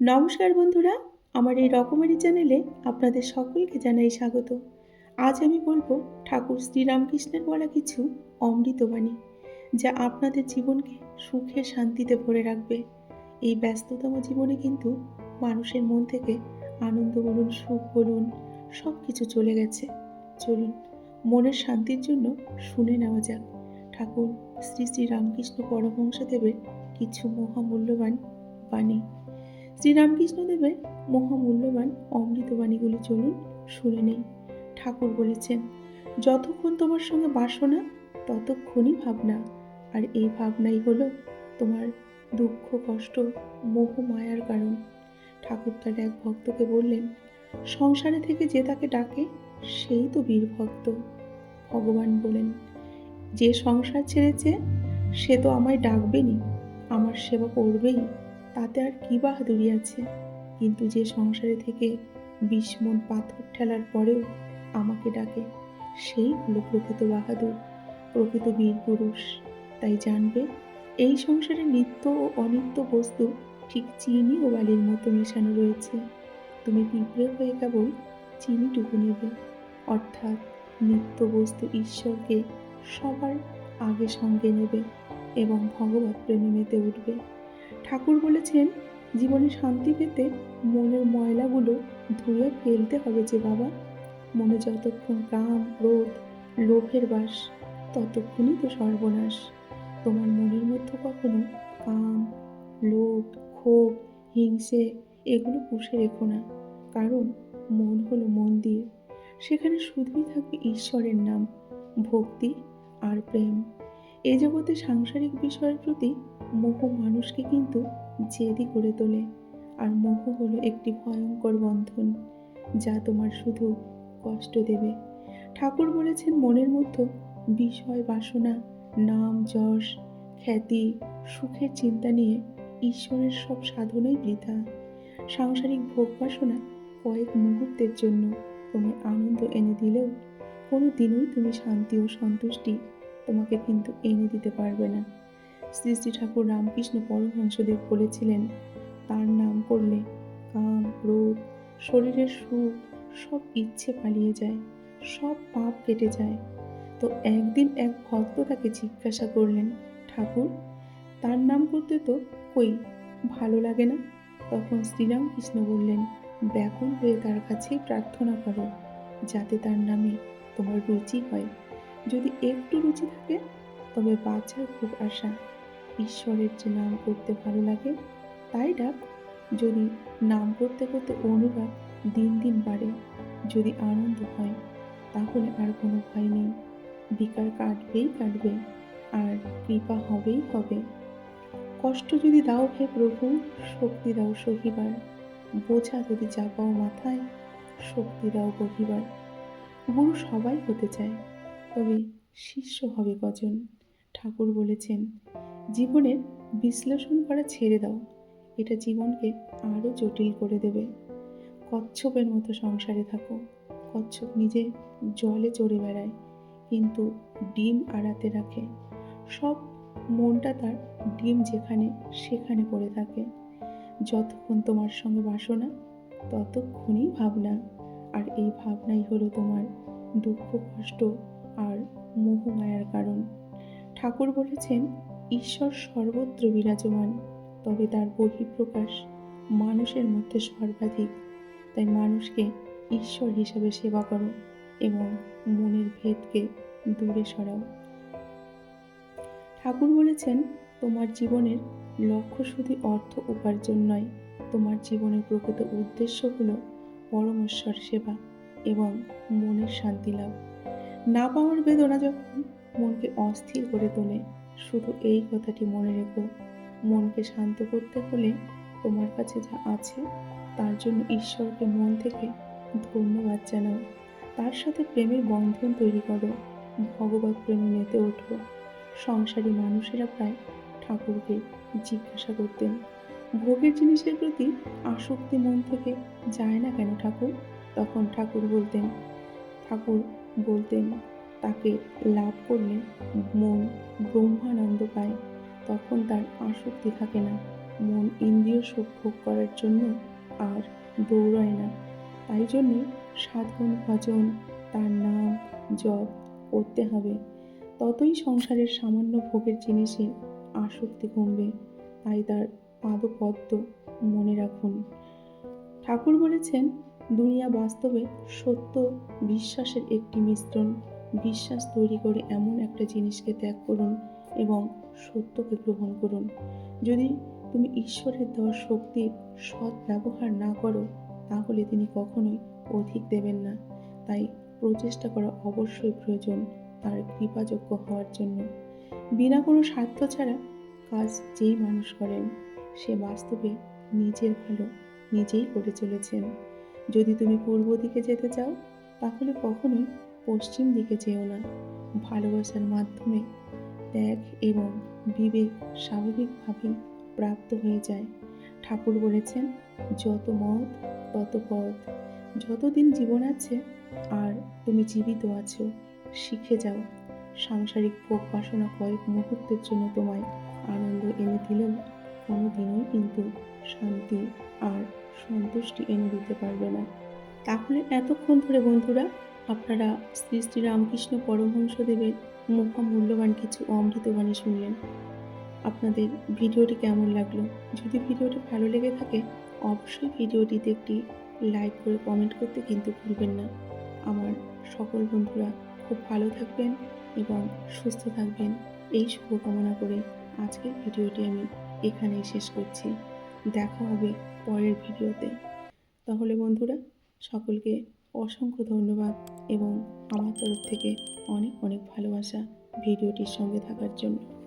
নমস্কার বন্ধুরা, আমার এই রকমারি চ্যানেলে আপনাদের সকলকে জানাই স্বাগত। আজ আমি বলব ঠাকুর শ্রীরামকৃষ্ণের বলা কিছু অমৃতবাণী, যা আপনাদের জীবনকে সুখে শান্তিতে ভরে রাখবে। এই ব্যস্ততম জীবনে কিন্তু মানুষের মন থেকে আনন্দ বলুন, সুখ বলুন সব কিছু চলে গেছে। চলুন, মনের শান্তির জন্য শুনে নেওয়া যাক। ঠাকুর শ্রী শ্রী রামকৃষ্ণ পরমহংসদেবের কিছু মহামূল্যবান বাণী। শ্রীরামকৃষ্ণদেবের মহামূল্যবান অমৃতবাণীগুলি চলুন শুনে নেই। ঠাকুর বলেছেন, যতক্ষণ তোমার সঙ্গে বাসনা, ততক্ষণই ভাবনা। আর এই ভাবনাই হলো তোমার দুঃখ, কষ্ট, মোহ, মায়ার কারণ। ঠাকুর তার এক ভক্তকে বললেন, সংসারে থেকে যে তাকে ডাকে, সেই তো বীর ভক্ত। ভগবান বলেন, যে সংসার ছেড়েছে, সে তো আমায় ডাকবেনি আমার সেবা করবেই। তাতে আর কি বাহাদুরি আছে? কিন্তু যে সংসারে থেকে বিস্মন পাথর ঠেলার পরেও আমাকে ডাকে, সেই হলো প্রকৃত বাহাদুর, প্রকৃত বীর পুরুষ। তাই জানবে, এই সংসারে নিত্য ও অনিত্য বস্তু ঠিক চিনি ও বালির মতো মেশানো রয়েছে। তুমি পিঁপড়ে হয়ে কেবল চিনিটুকু নেবে। অর্থাৎ নিত্য বস্তু ঈশ্বরকে সবার আগে সঙ্গে নেবে এবং ভগবত প্রেমে মেতে উঠবে। ঠাকুর বলেছেন, জীবনে শান্তি পেতে মনের ময়লাগুলো ধুয়ে ফেলতে হবে যে বাবা। মনে যতক্ষণ কাম ক্রোধ, লোভের বাস, ততক্ষণই তো সর্বনাশ। তোমার মনের মধ্যে কখনো কাম, লোভ, ক্ষোভ, হিংসে এগুলো পুষে রেখো না। কারণ মন হলো মন্দির। সেখানে শুধুই থাকবে ঈশ্বরের নাম, ভক্তি আর প্রেম। এ জগতে সাংসারিক বিষয়ের প্রতি মোহ মানুষকে কিন্তু জেদি করে তোলে। আর মোহ হলো একটি ভয়ঙ্কর বন্ধন, যা তোমার শুধু কষ্ট দেবে। ঠাকুর বলেছেন, মনের মধ্যে বিষয়, বাসনা, নাম, যশ, খ্যাতি, সুখের চিন্তা নিয়ে ঈশ্বরের সব সাধনাই বৃথা। সাংসারিক ভোগ, বাসনা কয়েক মুহূর্তের জন্য তোমায় আনন্দ এনে দিলেও কোনো দিনই তুমি শান্তি ও সন্তুষ্টি তোমাকে কিন্তু এনে দিতে পারবে না। শ্রী শ্রী ঠাকুর রামকৃষ্ণ পরমহংসদেব বলেছিলেন, তার নাম করলে কাম ক্রোধ শরীরের সুখ, সব ইচ্ছে পালিয়ে যায়, সব পাপ কেটে যায়। তো একদিন এক ভক্ত তাকে জিজ্ঞাসা করলেন, ঠাকুর, তার নাম করতে তো কই? ভালো লাগে না? তখন শ্রীরামকৃষ্ণ বললেন, ব্যাকুল হয়ে তার কাছে প্রার্থনা করো, যাতে তার নামে তোমার রুচি হয়। যদি একটু রুচি থাকে, তবে বাঁচার খুব আশা। ঈশ্বরের যে নাম করতে ভালো লাগে, তাই ডাক। যদি নাম করতে করতে অনুরাগ দিন দিন বাড়ে, যদি আনন্দ হয়, তাহলে আর কোনো ভয় নেই। বিকার কাটবেই কাটবে, আর কৃপা হবেই হবে। কষ্ট যদি দাও হে প্রভু, শক্তি দাও সহিবার। বোঝা যদি চাপাও মাথায়, শক্তি দাও বহিবার গুরু সবাই হতে চায়, তবে শিষ্য হবে কজন? ঠাকুর বলেছেন জীবনের বিশ্লেষণ করা ছেড়ে দাও। এটা জীবনকে আরও জটিল করে দেবে। কচ্ছপের মতো সংসারে থাকো। কচ্ছপ নিজে জলে চড়ে বেড়ায়, কিন্তু ডিম আড়াতে রাখে। সব মনটা তার ডিম যেখানে, সেখানে পড়ে থাকে। যতক্ষণ তোমার সঙ্গে বাসনা, ততক্ষণই ভাবনা। আর এই ভাবনাই হলো তোমার দুঃখ, কষ্ট আর মোহমায়ার কারণ। ঠাকুর বলেছেন ঈশ্বর সর্বত্র বিরাজমান, তবে তার বহিঃপ্রকাশ মানুষের মধ্যে সর্বাধিক। তাই মানুষকে ঈশ্বর হিসাবে সেবা করো এবং মনের ভেদকে দূরে সরাও। ঠাকুর বলেছেন, তোমার জীবনের লক্ষ্য শুধু অর্থ উপার্জন নয়, তোমার জীবনের প্রকৃত উদ্দেশ্য হলো পরমেশ্বর সেবা এবং মনের শান্তি লাভ। না পাওয়ার বেদনা যখন মনকে অস্থির করে তোলে শুধু এই কথাটি মনে রেখো। মনকে শান্ত করতে হলে তোমার কাছে যা আছে, তার জন্য ঈশ্বরকে মন থেকে ধন্যবাদ জানাও। তার সাথে প্রেমের বন্ধন তৈরি করো। ভগবত প্রেমে মেতে ওঠো। সংসারী মানুষেরা প্রায় ঠাকুরকে জিজ্ঞাসা করতেন, ভোগের জিনিসের প্রতি আসক্তি মন থেকে যায় না কেন ঠাকুর? তখন ঠাকুর বলতেন ঠাকুর বলতেন তাকে লাভ করলে মন ব্রহ্মানন্দ পায়। তখন তার আসক্তি থাকে না। মন ইন্দ্রিয় সুখ ভোগ করার জন্য আর দৌড়ায় না। তাই জন্যে সাধন ভজন তার নাম জপ করতে হবে। ততই সংসারের সামান্য ভোগের জিনিসে আসক্তি কমবে। তাই তার পাদপদ্ম মনে রাখুন। ঠাকুর বলেছেন, দুনিয়া বাস্তবে সত্য বিশ্বাসের একটি মিশ্রণ। বিশ্বাস তৈরি করে এমন একটা জিনিসকে ত্যাগ করুন এবং সত্যকে গ্রহণ করুন। যদি তুমি ঈশ্বরের দেওয়া শক্তির সৎ ব্যবহার না করো, তাহলে তিনি কখনোই অধিক দেবেন না। তাই প্রচেষ্টা করা অবশ্যই প্রয়োজন তার কৃপাযোগ্য হওয়ার জন্য। বিনা কোনো স্বার্থ ছাড়া কাজ যেই মানুষ করেন, সে বাস্তবে নিজের ভালো নিজেই করে চলেছেন। যদি তুমি পূর্ব দিকে যেতে চাও, তাহলে কখনোই পশ্চিম দিকে যেও না। ভালোবাসার মাধ্যমে ত্যাগ এবং বিবেক স্বাভাবিকভাবেই প্রাপ্ত হয়ে যায়। ঠাকুর বলেছেন, যত মত, তত পথ। যতদিন জীবন আছে, আর তুমি জীবিত আছো, শিখে যাও সাংসারিক ভোগ বাসনা কয়েক মুহূর্তের জন্য তোমায় আনন্দ এনে দিলেও কোনো দিনই কিন্তু শান্তি আর সন্তুষ্টি এনে দিতে পারবে না। তাহলে এতক্ষণ ধরে বন্ধুরা আপনারা শ্রী শ্রী রামকৃষ্ণ পরমহংসদেবের মহামূল্যবান কিছু অমৃতবাণী শুনলেন। আপনাদের ভিডিওটি কেমন লাগল? যদি ভিডিওটি ভালো লেগে থাকে, অবশ্যই ভিডিওটিতে একটি লাইক করে কমেন্ট করতে কিন্তু ভুলবেন না। আমার সকল বন্ধুরা খুব ভালো থাকবেন এবং সুস্থ থাকবেন। এই শুভকামনা করে আজকের ভিডিওটি আমি এখানেই শেষ করছি। দেখা হবে পরের ভিডিওতে। তাহলে বন্ধুরা, সকলকে অসংখ্য ধন্যবাদ এবং আমার তরফ থেকে অনেক অনেক ভালোবাসা ভিডিওটির সঙ্গে থাকার জন্য।